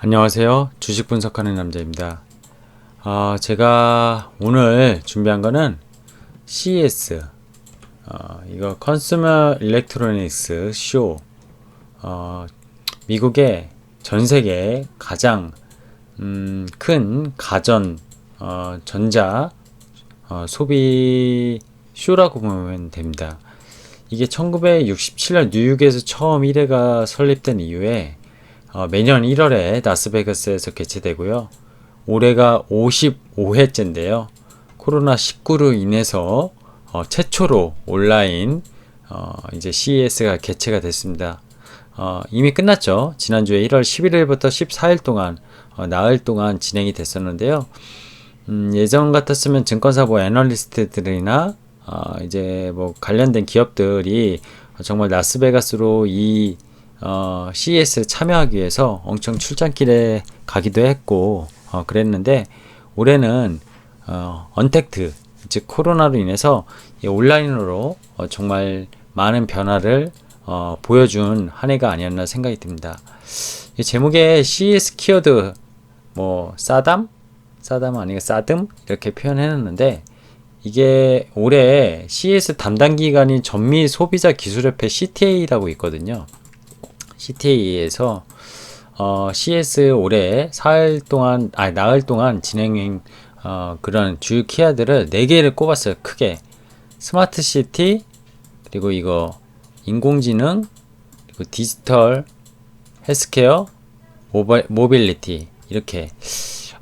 안녕하세요. 주식 분석하는 남자입니다. 어, 제가 오늘 준비한 거는 CES, 어, 이거 컨슈머 일렉트로닉스 쇼, 어, 미국의 전 세계 가장 음, 큰 가전 어, 전자 어, 소비 쇼라고 보면 됩니다. 이게 1967년 뉴욕에서 처음 1회가 설립된 이후에 어, 매년 1월에 라스베가스에서 개최되고요. 올해가 55회째인데요. 코로나19로 인해서 어, 최초로 온라인 어, 이제 CES가 개최가 됐습니다. 어, 이미 끝났죠. 지난주에 1월 11일부터 14일 동안 어, 나흘 동안 진행이 됐었는데요. 음, 예전 같았으면 증권사 뭐 애널리스트들이나 어, 이제 뭐 관련된 기업들이 정말 라스베가스로 이 어, CES 참여하기 위해서 엄청 출장길에 가기도 했고 어, 그랬는데 올해는 어, 언택트 즉 코로나로 인해서 온라인으로 어, 정말 많은 변화를 어, 보여준 한 해가 아니었나 생각이 듭니다. 이 제목에 CES 키워드 뭐 사담 사담 아니가 사듬 이렇게 표현해놨는데 이게 올해 CES 담당 기관인 전미 소비자 기술협회 CTA라고 있거든요. CTA에서 어, CS 올해 사흘 동안, 아, 나흘 동안 진행인 어, 그런 주요 키워드를 4개를 꼽았어요. 크게. 스마트 시티, 그리고 이거 인공지능, 그리고 디지털, 헬스케어, 모바, 모빌리티. 이렇게.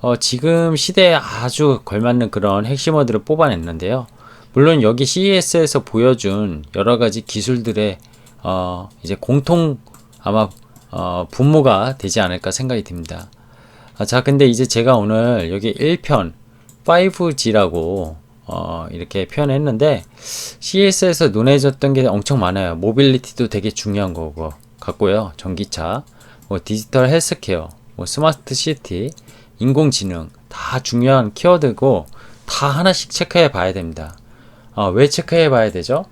어, 지금 시대에 아주 걸맞는 그런 핵심어들을 뽑아냈는데요. 물론 여기 CES에서 보여준 여러 가지 기술들의 어, 이제 공통 아마 어, 분모가 되지 않을까 생각이 듭니다. 아, 자, 근데 이제 제가 오늘 여기 1편 5G라고 어, 이렇게 표현했는데 CS에서 논해졌던 게 엄청 많아요. 모빌리티도 되게 중요한 거고 같고요. 전기차, 뭐 디지털 헬스케어, 뭐 스마트 시티, 인공지능 다 중요한 키워드고 다 하나씩 체크해 봐야 됩니다. 어, 왜 체크해 봐야 되죠?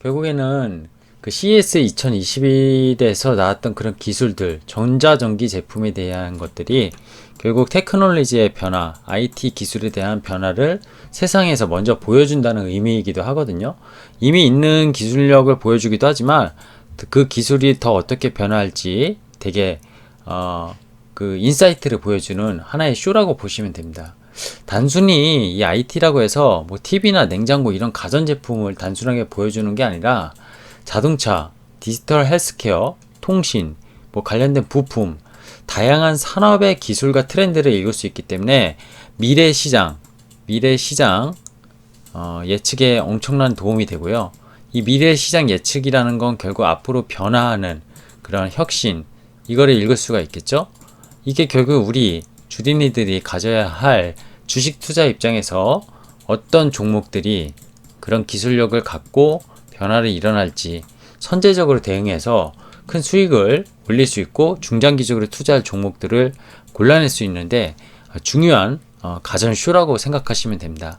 결국에는 그 CES 2021에서 나왔던 그런 기술들, 전자전기 제품에 대한 것들이 결국 테크놀로지의 변화, IT 기술에 대한 변화를 세상에서 먼저 보여준다는 의미이기도 하거든요. 이미 있는 기술력을 보여주기도 하지만 그 기술이 더 어떻게 변화할지 되게 어, 그 인사이트를 보여주는 하나의 쇼라고 보시면 됩니다. 단순히 이 IT라고 해서 뭐 TV나 냉장고 이런 가전제품을 단순하게 보여주는 게 아니라 자동차, 디지털 헬스케어, 통신, 뭐 관련된 부품, 다양한 산업의 기술과 트렌드를 읽을 수 있기 때문에 미래 시장, 미래 시장 어, 예측에 엄청난 도움이 되고요. 이 미래 시장 예측이라는 건 결국 앞으로 변화하는 그런 혁신, 이거를 읽을 수가 있겠죠? 이게 결국 우리 주린이들이 가져야 할 주식 투자 입장에서 어떤 종목들이 그런 기술력을 갖고 변화를 일어날지 선제적으로 대응해서 큰 수익을 올릴 수 있고 중장기적으로 투자할 종목들을 골라낼 수 있는데 중요한 어, 가전 쇼라고 생각하시면 됩니다.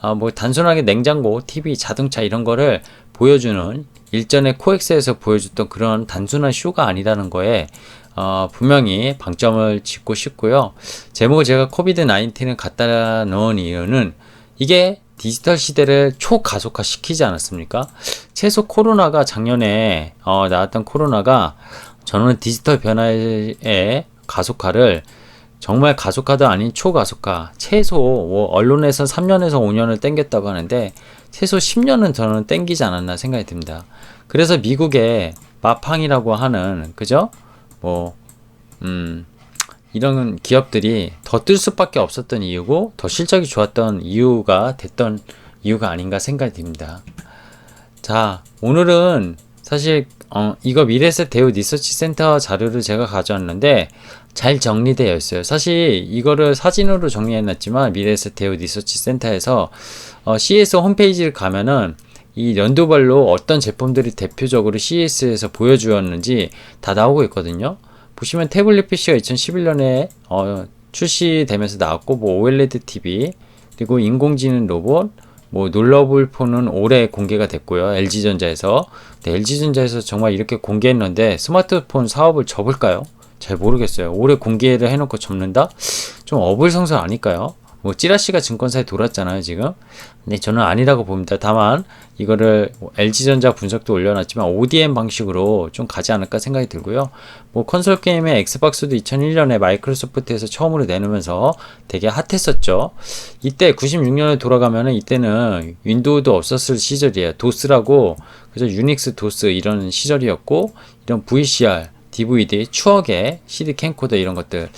어, 뭐 단순하게 냉장고, TV, 자동차 이런 거를 보여주는 일전에 코엑스에서 보여줬던 그런 단순한 쇼가 아니라는 거에 어, 분명히 방점을 짓고 싶고요. 제목을 제가 코비드 19을 갖다 놓은 이유는 이게 디지털 시대를 초가속화 시키지 않았습니까? 최소 코로나가 작년에 어, 나왔던 코로나가 저는 디지털 변화의 가속화를 정말 가속화도 아닌 초가속화 최소 뭐 언론에서 3년에서 5년을 땡겼다고 하는데 최소 10년은 저는 땡기지 않았나 생각이 듭니다. 그래서 미국의 마팡이라고 하는 그죠? 뭐 음, 이런 기업들이 더 뜰 수밖에 없었던 이유고 더 실적이 좋았던 이유가 됐던 이유가 아닌가 생각이 듭니다. 자, 오늘은 사실 어, 이거 미래세 대우 리서치 센터 자료를 제가 가져왔는데 잘 정리되어 있어요. 사실 이거를 사진으로 정리해놨지만 미래세 대우 리서치 센터에서 어, CS 홈페이지를 가면은 이 연도별로 어떤 제품들이 대표적으로 CS에서 보여주었는지 다 나오고 있거든요. 보시면 태블릿 PC가 2011년에 어, 출시되면서 나왔고 뭐 OLED TV 그리고 인공지능 로봇 뭐 놀러볼 폰은 올해 공개가 됐고요. LG전자에서. 네, LG전자에서 정말 이렇게 공개했는데 스마트폰 사업을 접을까요? 잘 모르겠어요. 올해 공개를 해놓고 접는다? 좀 어불성설 아닐까요? 뭐 찌라시가 증권사에 돌았잖아요 지금. 근데 저는 아니라고 봅니다. 다만 이거를 LG전자 분석도 올려놨지만 ODM 방식으로 좀 가지 않을까 생각이 들고요. 뭐 콘솔 게임의 엑스박스도 2001년에 마이크로소프트에서 처음으로 내놓으면서 되게 핫했었죠. 이때 96년에 돌아가면은 이때는 윈도우도 없었을 시절이에요. 도스라고 그저 유닉스 도스 이런 시절이었고 이런 VCR DVD, 추억의 CD 캠코더 이런 것들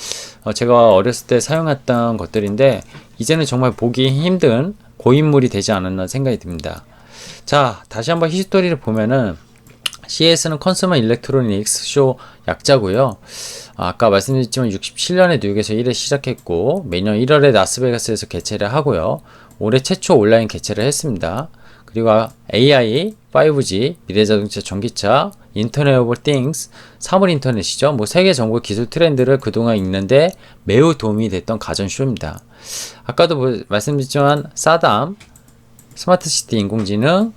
어, 제가 어렸을 때 사용했던 것들인데 이제는 정말 보기 힘든 고인물이 되지 않았나 생각이 듭니다. 자, 다시 한번 히스토리를 보면은 CS는 컨슈머 일렉트로닉스 쇼 약자고요. 아까 말씀드렸지만 67년에 뉴욕에서 1회 시작했고 매년 1월에 라스베가스에서 개최를 하고요. 올해 최초 온라인 개최를 했습니다. 그리고 AI, 5G, 미래자동차, 전기차, 인터넷 오브 띵스, 사물 인터넷이죠. 뭐 세계 정보 기술 트렌드를 그동안 읽는데 매우 도움이 됐던 가전쇼입니다. 아까도 뭐 말씀드렸지만 사담, 스마트 시티 인공지능,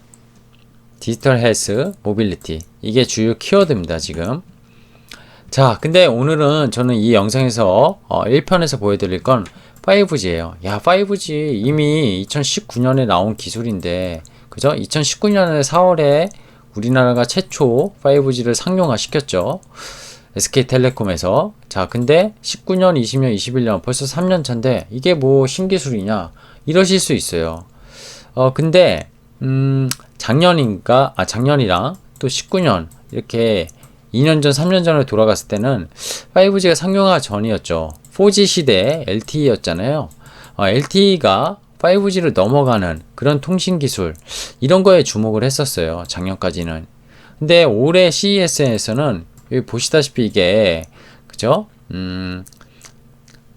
디지털 헬스, 모빌리티 이게 주요 키워드입니다. 지금. 자, 근데 오늘은 저는 이 영상에서 어, 1편에서 보여드릴 건 5G예요. 야, 5G 이미 2019년에 나온 기술인데 그죠? 2019년에 4월에 우리나라가 최초 5G를 상용화 시켰죠. SK텔레콤에서. 자, 근데 19년, 20년, 21년 벌써 3년 차인데 이게 뭐 신기술이냐? 이러실 수 있어요. 어, 근데 음, 작년인가? 아, 작년이랑 또 19년 이렇게 2년 전, 3년 전에 돌아갔을 때는 5G가 상용화 전이었죠. 4G 시대 LTE였잖아요. 어, LTE가 5G를 넘어가는 그런 통신 기술 이런 거에 주목을 했었어요. 작년까지는. 근데 올해 CES에서는 여기 보시다시피 이게 그죠? 음,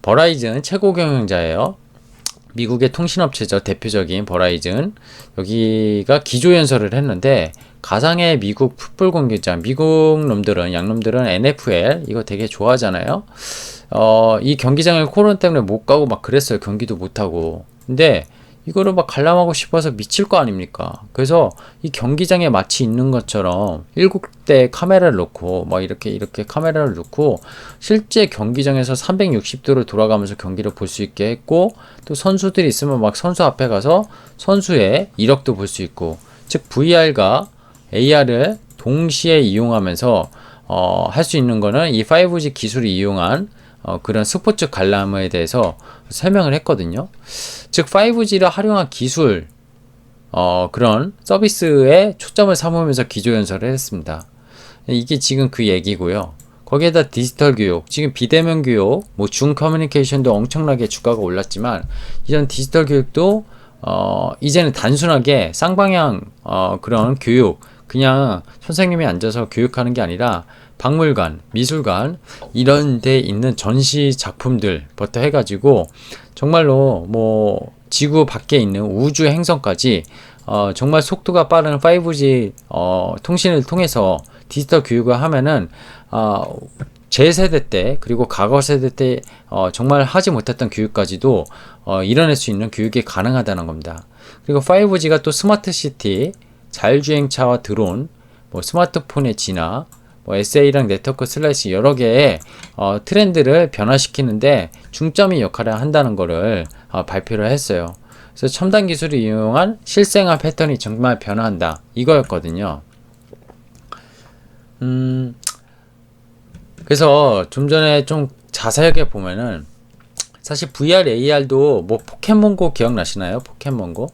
버라이즌 최고 경영자예요. 미국의 통신업체죠. 대표적인 버라이즌. 여기가 기조연설을 했는데 가상의 미국 풋볼 경기장, 미국 놈들은 양놈들은 NFL 이거 되게 좋아하잖아요. 어, 이 경기장을 코로나 때문에 못 가고 막 그랬어요. 경기도 못 하고. 근데 이거를 막 관람하고 싶어서 미칠 거 아닙니까? 그래서 이 경기장에 마치 있는 것처럼 일곱 대 카메라를 놓고 막 이렇게 이렇게 카메라를 놓고 실제 경기장에서 360도로 돌아가면서 경기를 볼 수 있게 했고 또 선수들이 있으면 막 선수 앞에 가서 선수의 이력도 볼 수 있고 즉 VR과 AR을 동시에 이용하면서 어, 할 수 있는 거는 이 5G 기술을 이용한 어, 그런 스포츠 관람에 대해서 설명을 했거든요. 즉 5G를 활용한 기술 어, 그런 서비스에 초점을 삼으면서 기조 연설을 했습니다. 이게 지금 그 얘기고요. 거기에다 디지털 교육, 지금 비대면 교육, 뭐 중 커뮤니케이션도 엄청나게 주가가 올랐지만 이런 디지털 교육도 어, 이제는 단순하게 쌍방향 어, 그런 교육, 그냥 선생님이 앉아서 교육하는 게 아니라 박물관, 미술관 이런 데 있는 전시 작품들부터 해가지고 정말로 뭐 지구 밖에 있는 우주 행성까지 어 정말 속도가 빠른 5G 어 통신을 통해서 디지털 교육을 하면은 어 제 세대 때 그리고 과거 세대 때 어 정말 하지 못했던 교육까지도 어 이뤄낼 수 있는 교육이 가능하다는 겁니다. 그리고 5G가 또 스마트 시티, 자율주행차와 드론, 뭐 스마트폰의 진화, 뭐 SA랑 네트워크 슬래시 여러 개의 어, 트렌드를 변화시키는데 중점이 역할을 한다는 것을 어, 발표를 했어요. 그래서 첨단 기술을 이용한 실생활 패턴이 정말 변화한다. 이거였거든요. 음, 그래서 좀 전에 좀 자세하게 보면은 사실 VR, AR도 뭐 포켓몬고 기억나시나요? 포켓몬고?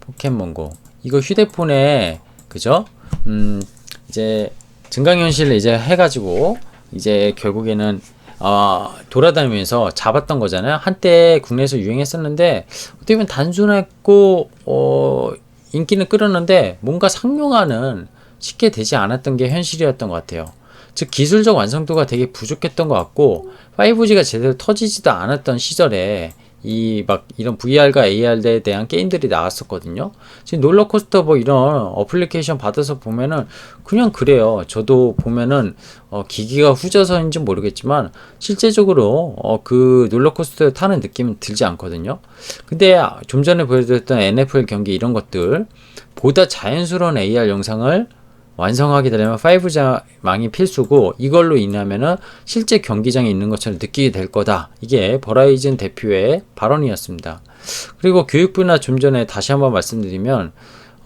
포켓몬고. 이거 휴대폰에, 그죠? 음, 이제 증강현실을 이제 해가지고 이제 결국에는 어, 돌아다니면서 잡았던 거잖아요. 한때 국내에서 유행했었는데 어떻게 보면 단순했고 어, 인기는 끌었는데 뭔가 상용화는 쉽게 되지 않았던 게 현실이었던 것 같아요. 즉 기술적 완성도가 되게 부족했던 것 같고 5G가 제대로 터지지도 않았던 시절에 이 막 이런 VR과 AR에 대한 게임들이 나왔었거든요. 지금 롤러코스터 뭐 이런 어플리케이션 받아서 보면은 그냥 그래요. 저도 보면은 어 기기가 후져서인지 모르겠지만 실제적으로 어 그 롤러코스터 타는 느낌은 들지 않거든요. 근데 좀 전에 보여드렸던 NFL 경기 이런 것들 보다 자연스러운 AR 영상을 완성하게 되려면 5G망이 필수고 이걸로 인하면은 실제 경기장에 있는 것처럼 느끼게 될 거다. 이게 버라이즌 대표의 발언이었습니다. 그리고 교육부나 좀 전에 다시 한번 말씀드리면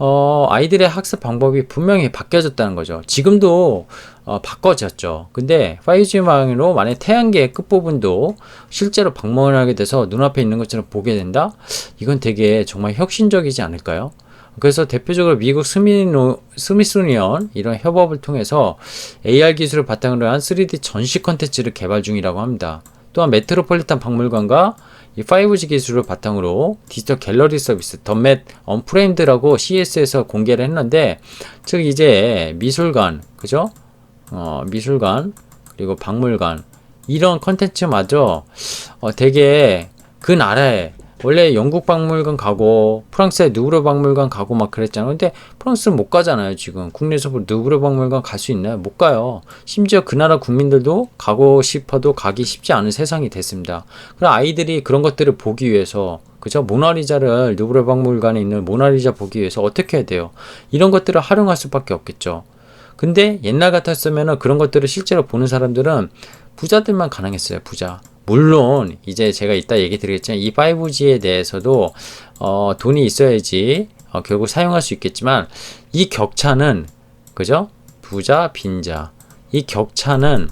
어, 아이들의 학습 방법이 분명히 바뀌어졌다는 거죠. 지금도 어, 바꿔졌죠. 근데 5G망으로 만약 태양계의 끝부분도 실제로 방문하게 돼서 눈앞에 있는 것처럼 보게 된다? 이건 되게 정말 혁신적이지 않을까요? 그래서 대표적으로 미국 스미노, 스미소니언 이런 협업을 통해서 AR 기술을 바탕으로 한 3D 전시 컨텐츠를 개발 중이라고 합니다. 또한 메트로폴리탄 박물관과 이 5G 기술을 바탕으로 디지털 갤러리 서비스 덤맷 언프레임드라고 CS에서 공개를 했는데 즉 이제 미술관 그죠? 어, 미술관 그리고 박물관 이런 컨텐츠마저 어, 되게 그 나라에 원래 영국 박물관 가고 프랑스의 누브르 박물관 가고 막 그랬잖아요. 근데 프랑스는 못 가잖아요. 지금 국내에서 누브르 박물관 갈 수 있나요? 못 가요. 심지어 그 나라 국민들도 가고 싶어도 가기 쉽지 않은 세상이 됐습니다. 그럼 아이들이 그런 것들을 보기 위해서 그죠? 모나리자를 누브르 박물관에 있는 모나리자 보기 위해서 어떻게 해야 돼요? 이런 것들을 활용할 수밖에 없겠죠. 근데 옛날 같았으면은 그런 것들을 실제로 보는 사람들은 부자들만 가능했어요. 부자. 물론 이제 제가 이따 얘기 드리겠지만 이 5G에 대해서도 어, 돈이 있어야지 어, 결국 사용할 수 있겠지만 이 격차는 그죠? 부자 빈자 이 격차는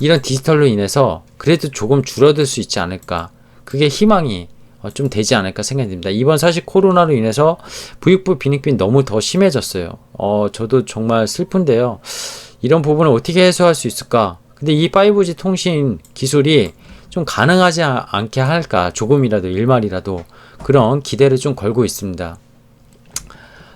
이런 디지털로 인해서 그래도 조금 줄어들 수 있지 않을까 그게 희망이 어, 좀 되지 않을까 생각이 듭니다. 이번 사실 코로나로 인해서 부익부 빈익빈 너무 더 심해졌어요. 어, 저도 정말 슬픈데요. 이런 부분을 어떻게 해소할 수 있을까? 근데 이 5G 통신 기술이 좀 가능하지 않게 할까 조금이라도 일말이라도 그런 기대를 좀 걸고 있습니다.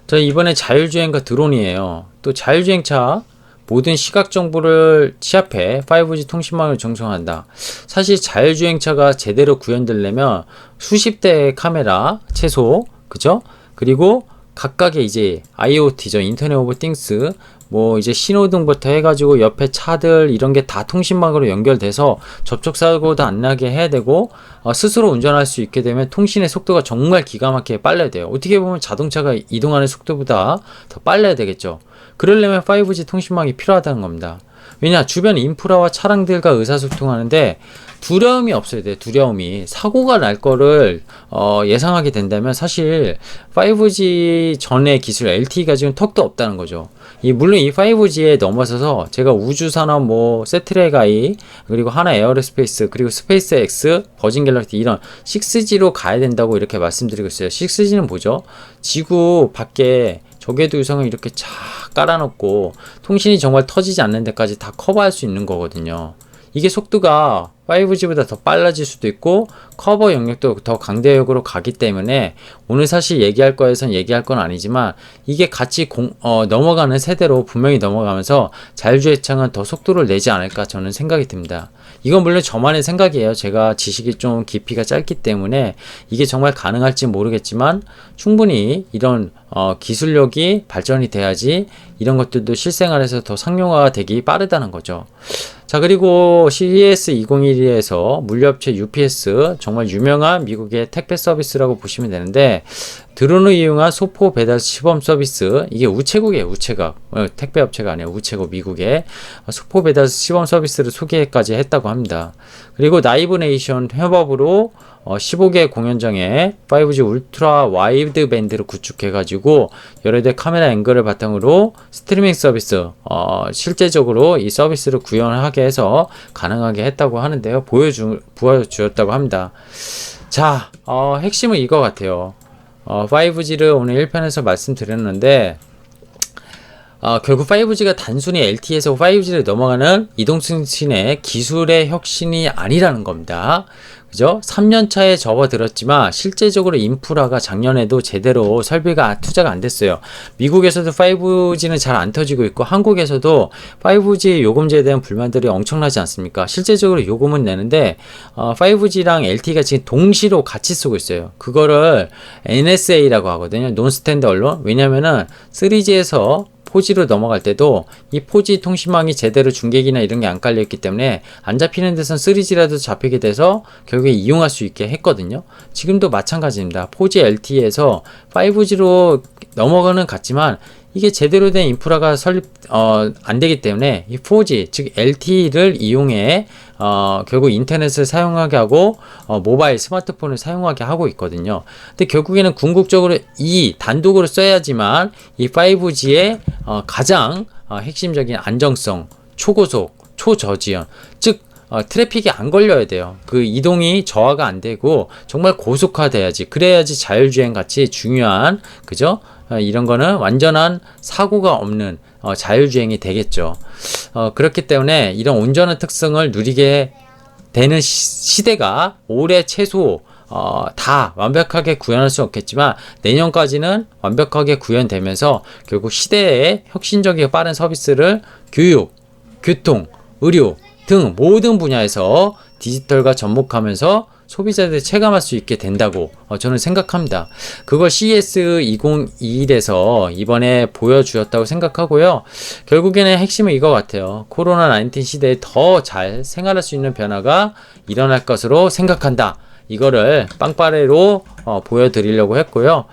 저 이번에 자율주행과 드론이에요. 또 자율주행차 모든 시각 정보를 취합해 5G 통신망을 정성한다. 사실 자율주행차가 제대로 구현되려면 수십 대의 카메라 최소 그죠? 그리고 각각의 이제 IoT죠 인터넷 오브 띵스 뭐 이제 신호등부터 해가지고 옆에 차들 이런 게 다 통신망으로 연결돼서 접촉 사고도 안 나게 해야 되고 어, 스스로 운전할 수 있게 되면 통신의 속도가 정말 기가 막히게 빨라야 돼요. 어떻게 보면 자동차가 이동하는 속도보다 더 빨라야 되겠죠. 그러려면 5G 통신망이 필요하다는 겁니다. 왜냐 주변 인프라와 차량들과 의사소통하는데 두려움이 없어야 돼요. 두려움이 사고가 날 거를 어, 예상하게 된다면 사실 5G 전의 기술 LTE가 지금 턱도 없다는 거죠. 이 물론 이 5G에 넘어서서 제가 우주 산업 뭐 세트레가이 그리고 하나 에어로스페이스 그리고 스페이스 X 버진 갤럭시 이런 6G로 가야 된다고 이렇게 말씀드리고 있어요. 6G는 뭐죠? 지구 밖에 조개도 유성을 이렇게 쫙 깔아놓고 통신이 정말 터지지 않는 데까지 다 커버할 수 있는 거거든요. 이게 속도가 5G보다 더 빨라질 수도 있고 커버 영역도 더 강대역으로 가기 때문에 오늘 사실 얘기할 거에선 얘기할 건 아니지만 이게 같이 공, 어, 넘어가는 세대로 분명히 넘어가면서 자율주행창은 더 속도를 내지 않을까 저는 생각이 듭니다. 이건 물론 저만의 생각이에요. 제가 지식이 좀 깊이가 짧기 때문에 이게 정말 가능할지 모르겠지만 충분히 이런 어, 기술력이 발전이 돼야지 이런 것들도 실생활에서 더 상용화가 되기 빠르다는 거죠. 자, 그리고 CES 2021에서 물류업체 UPS 정말 유명한 미국의 택배 서비스라고 보시면 되는데 드론을 이용한 소포 배달 시범 서비스 이게 우체국이에요 우체국 어, 택배 업체가 아니에요. 우체국 미국의 소포 배달 시범 서비스를 소개까지 했다고 합니다 그리고 나이브네이션 협업으로 어, 15개 공연장에 5G 울트라 와이드 밴드를 구축해가지고 여러 대 카메라 앵글을 바탕으로 스트리밍 서비스 어, 실제적으로 이 서비스를 구현하게 해서 가능하게 했다고 하는데요. 보여주 보여주었다고 합니다. 자 어, 핵심은 이거 같아요. 어, 5G를 오늘 1편에서 말씀드렸는데 어, 결국 5G가 단순히 LTE에서 5G를 넘어가는 이동통신의 기술의 혁신이 아니라는 겁니다. 그죠? 3년 차에 접어들었지만 실제적으로 인프라가 작년에도 제대로 설비가 투자가 안 됐어요. 미국에서도 5G는 잘 안 터지고 있고 한국에서도 5G 요금제에 대한 불만들이 엄청나지 않습니까? 실제적으로 요금은 내는데 어, 5G랑 LTE가 지금 동시로 같이 쓰고 있어요. 그거를 NSA라고 하거든요. 논스탠드 언론. 왜냐면은 3G에서 4G로 넘어갈 때도 이 4G 통신망이 제대로 중계기나 이런 게 안 깔려 있기 때문에 안 잡히는 데선 3G라도 잡히게 돼서 결국에 이용할 수 있게 했거든요. 지금도 마찬가지입니다. 4G LTE에서 5G로 넘어가는 같지만 이게 제대로 된 인프라가 설립 어, 안 되기 때문에 이 4G 즉 LTE를 이용해 어, 결국 인터넷을 사용하게 하고 어, 모바일 스마트폰을 사용하게 하고 있거든요. 근데 결국에는 궁극적으로 이 단독으로 써야지만 이 5G의 어, 가장 어, 핵심적인 안정성, 초고속, 초저지연, 즉 어, 트래픽이 안 걸려야 돼요. 그 이동이 저하가 안 되고 정말 고속화돼야지. 그래야지 자율주행 같이 중요한 그죠? 어, 이런 거는 완전한 사고가 없는 어, 자율주행이 되겠죠. 어, 그렇기 때문에 이런 온전한 특성을 누리게 되는 시, 대가 올해 최소 어, 다 완벽하게 구현할 수 없겠지만 내년까지는 완벽하게 구현되면서 결국 시대의 혁신적이고 빠른 서비스를 교육, 교통, 의료 등 모든 분야에서 디지털과 접목하면서 소비자들이 체감할 수 있게 된다고 어, 저는 생각합니다. 그걸 CES 2021에서 이번에 보여주었다고 생각하고요. 결국에는 핵심은 이거 같아요. 코로나 19 시대에 더 잘 생활할 수 있는 변화가 일어날 것으로 생각한다. 이거를 빵빠레로 어, 보여드리려고 했고요.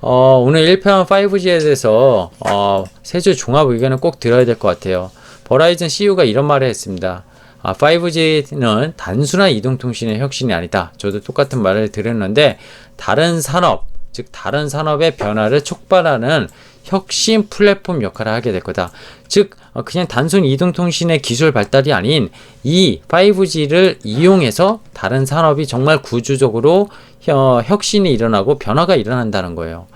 어, 오늘 1편 5G에 대해서 어, 세주 종합 의견을 꼭 들어야 될 것 같아요. 버라이즌 CEO가 이런 말을 했습니다. 아, 5G는 단순한 이동통신의 혁신이 아니다. 저도 똑같은 말을 드렸는데 다른 산업, 즉 다른 산업의 변화를 촉발하는 혁신 플랫폼 역할을 하게 될 거다. 즉 어, 그냥 단순 이동통신의 기술 발달이 아닌 이 5G를 이용해서 다른 산업이 정말 구조적으로 혁신이 일어나고 변화가 일어난다는 거예요.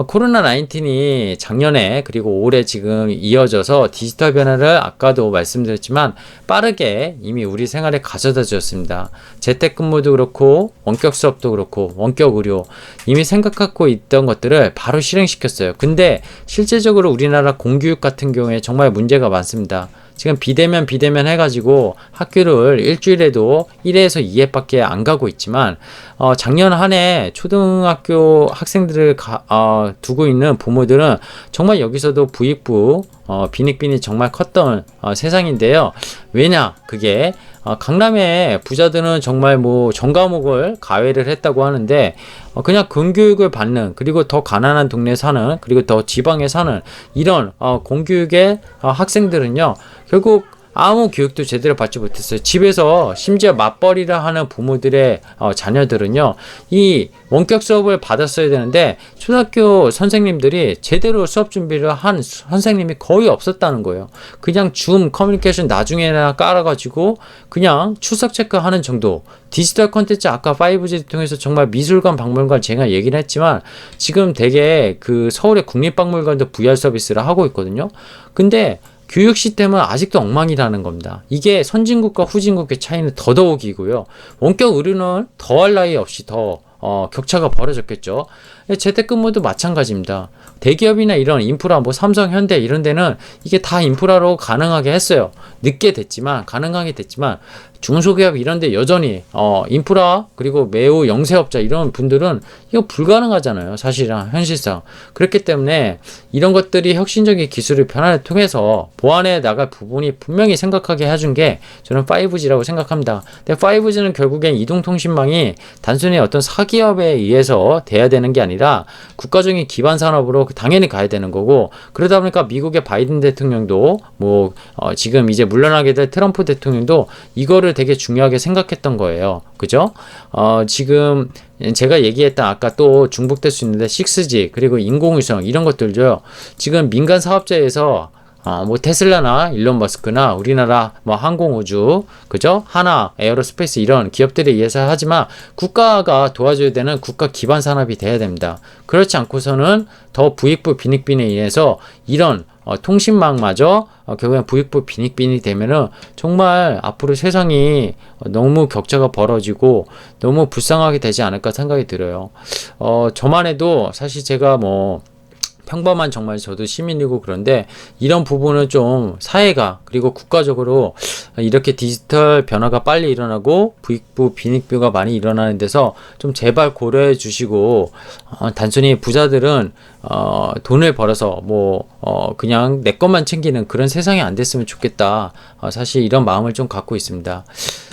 어, 코로나 19이 작년에 그리고 올해 지금 이어져서 디지털 변화를 아까도 말씀드렸지만 빠르게 이미 우리 생활에 가져다 주었습니다. 재택근무도 그렇고 원격 수업도 그렇고 원격 의료 이미 생각하고 있던 것들을 바로 실행시켰어요. 근데 실제적으로 우리나라 공교육 같은 경우에 정말 문제가 많습니다. 지금 비대면 비대면 해가지고 학교를 일주일에도 1회에서 2회밖에 안 가고 있지만 어, 작년 한 해 초등학교 학생들을 가, 어, 두고 있는 부모들은 정말 여기서도 부익부 어, 빈익빈이 정말 컸던 어, 세상인데요. 왜냐 그게 어, 강남의 부자들은 정말 뭐 전과목을 가외를 했다고 하는데 어, 그냥 근교육을 받는 그리고 더 가난한 동네 사는 그리고 더 지방에 사는 이런 어, 공교육의 어, 학생들은요 결국 아무 교육도 제대로 받지 못했어요. 집에서 심지어 맞벌이를 하는 부모들의 어, 자녀들은요, 이 원격 수업을 받았어야 되는데, 초등학교 선생님들이 제대로 수업 준비를 한 선생님이 거의 없었다는 거예요. 그냥 줌 커뮤니케이션 나중에나 깔아가지고, 그냥 출석 체크하는 정도. 디지털 컨텐츠 아까 5G 통해서 정말 미술관, 박물관 제가 얘기를 했지만, 지금 되게 그 서울의 국립박물관도 VR 서비스를 하고 있거든요. 근데 교육 시스템은 아직도 엉망이라는 겁니다. 이게 선진국과 후진국의 차이는 더더욱이고요. 원격 의료는 더할 나위 없이 더 어, 격차가 벌어졌겠죠. 재택근무도 마찬가지입니다. 대기업이나 이런 인프라, 뭐 삼성, 현대 이런 데는 이게 다 인프라로 가능하게 했어요. 늦게 됐지만, 가능하게 됐지만, 중소기업 이런데 여전히 어 인프라 그리고 매우 영세업자 이런 분들은 이거 불가능하잖아요 사실상 현실상. 그렇기 때문에 이런 것들이 혁신적인 기술의 변화를 통해서 보완해 나갈 부분이 분명히 생각하게 해준 게 저는 5G라고 생각합니다. 근데 5G는 결국엔 이동통신망이 단순히 어떤 사기업에 의해서 돼야 되는 게 아니라 국가적인 기반 산업으로 당연히 가야 되는 거고 그러다 보니까 미국의 바이든 대통령도 뭐 어 지금 이제 물러나게 될 트럼프 대통령도 이거를 이 거를 되게 중요하게 생각했던 거예요. 그죠? 어, 지금 제가 얘기했던 아까 또 중복될 수 있는데 6G 그리고 인공위성 이런 것들죠. 지금 민간 사업자에서 어, 뭐 테슬라나 일론 머스크나 우리나라 뭐 항공우주 그죠 하나 에어로스페이스 이런 기업들에 의해서 하지만 국가가 도와줘야 되는 국가 기반 산업이 돼야 됩니다. 그렇지 않고서는 더 부익부 빈익빈에 의해서 이런 어, 통신망마저 어, 결국엔 부익부 빈익빈이 되면은 정말 앞으로 세상이 너무 격차가 벌어지고 너무 불쌍하게 되지 않을까 생각이 들어요. 어, 저만 해도 사실 제가 뭐 평범한 정말 저도 시민이고 그런데 이런 부분은 좀 사회가 그리고 국가적으로 이렇게 디지털 변화가 빨리 일어나고 부익부 빈익부가 많이 일어나는 데서 좀 제발 고려해 주시고 어, 단순히 부자들은 어, 돈을 벌어서 뭐 어, 그냥 내 것만 챙기는 그런 세상이 안 됐으면 좋겠다. 어, 사실 이런 마음을 좀 갖고 있습니다.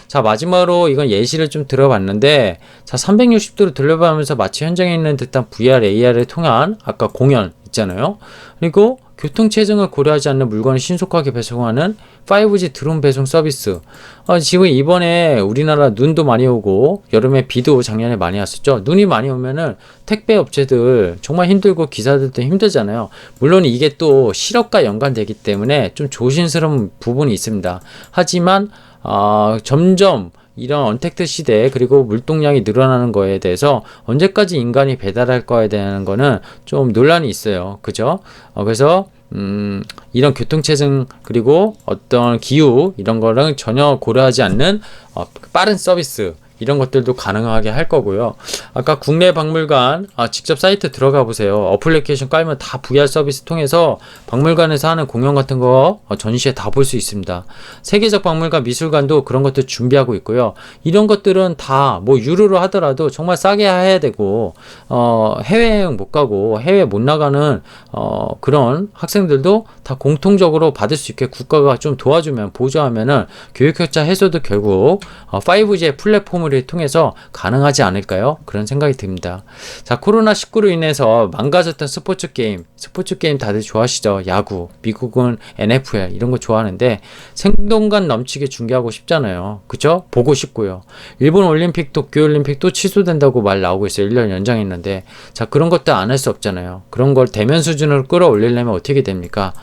자, 마지막으로 이건 예시를 좀 들어봤는데, 자, 360도로 들려보면서 마치 현장에 있는 듯한 VR, AR을 통한 아까 공연, 있잖아요. 그리고 교통 체증을 고려하지 않는 물건을 신속하게 배송하는 5G 드론 배송 서비스. 어, 지금 이번에 우리나라 눈도 많이 오고 여름에 비도 작년에 많이 왔었죠. 눈이 많이 오면은 택배 업체들 정말 힘들고 기사들도 힘들잖아요. 물론 이게 또 실업과 연관되기 때문에 좀 조심스러운 부분이 있습니다. 하지만 어, 점점 이런 언택트 시대 그리고 물동량이 늘어나는 거에 대해서 언제까지 인간이 배달할 거에 대한 거는 좀 논란이 있어요. 그죠? 어, 그래서 음, 이런 교통체증 그리고 어떤 기후 이런 거랑 전혀 고려하지 않는 어, 빠른 서비스 이런 것들도 가능하게 할 거고요. 아까 국내 박물관 아, 직접 사이트 들어가 보세요. 어플리케이션 깔면 다 VR 서비스 통해서 박물관에서 하는 공연 같은 거 어, 전시회 다 볼 수 있습니다. 세계적 박물관 미술관도 그런 것들 준비하고 있고요. 이런 것들은 다 뭐 유료로 하더라도 정말 싸게 해야 되고 어, 해외여행 못 가고 해외 못 나가는 어, 그런 학생들도 다 공통적으로 받을 수 있게 국가가 좀 도와주면 보조하면은 교육 격차 해소도 결국 어, 5G의 플랫폼을 통해서 가능하지 않을까요? 그런 생각이 듭니다. 자, 코로나19로 인해서 망가졌던 스포츠 게임, 스포츠 게임 다들 좋아하시죠? 야구, 미국은 NFL 이런 거 좋아하는데 생동감 넘치게 중계하고 싶잖아요. 그죠? 보고 싶고요. 일본 올림픽, 도쿄 올림픽 또 취소된다고 말 나오고 있어요. 1년 연장했는데. 자, 그런 것도 안 할 수 없잖아요. 그런 걸 대면 수준으로 끌어올리려면 어떻게 됩니까?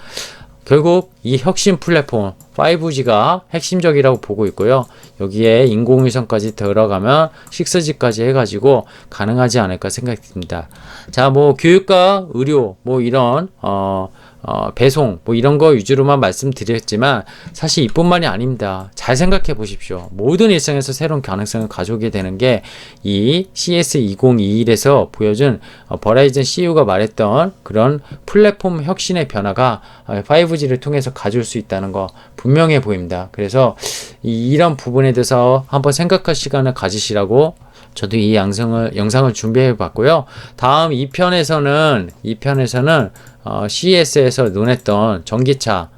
결국 이 혁신 플랫폼 5G가 핵심적이라고 보고 있고요. 여기에 인공위성까지 들어가면 6G까지 해가지고 가능하지 않을까 생각이 듭니다. 자, 뭐 교육과 의료 뭐 이런 어, 어, 배송 뭐 이런 거 위주로만 말씀드렸지만 사실 이뿐만이 아닙니다. 잘 생각해 보십시오. 모든 일상에서 새로운 가능성을 가져오게 되는 게 이 CS2021에서 보여준 어, 버라이즌 CEO가 말했던 그런 플랫폼 혁신의 변화가 어, 5G를 통해서 가져올 수 있다는 거 분명해 보입니다. 그래서 이, 이런 부분에 대해서 한번 생각할 시간을 가지시라고 저도 이 양성을 영상을 준비해 봤고요. 다음 2편에서는 2편에서는 어, CES에서 논했던 전기차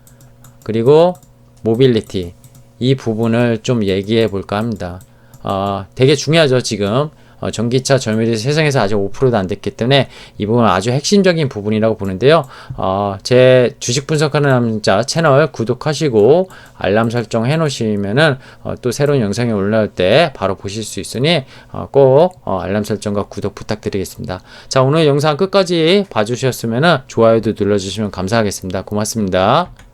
그리고 모빌리티 이 부분을 좀 얘기해 볼까 합니다. 어, 되게 중요하죠 지금 어, 전기차 점유율이 세상에서 아직 5%도 안 됐기 때문에 이 부분은 아주 핵심적인 부분이라고 보는데요. 어, 제 주식 분석하는 남자 채널 구독하시고 알람 설정 해 놓으시면은 어, 또 새로운 영상이 올라올 때 바로 보실 수 있으니 어, 꼭 어, 알람 설정과 구독 부탁드리겠습니다. 자 오늘 영상 끝까지 봐주셨으면 좋아요도 눌러주시면 감사하겠습니다. 고맙습니다.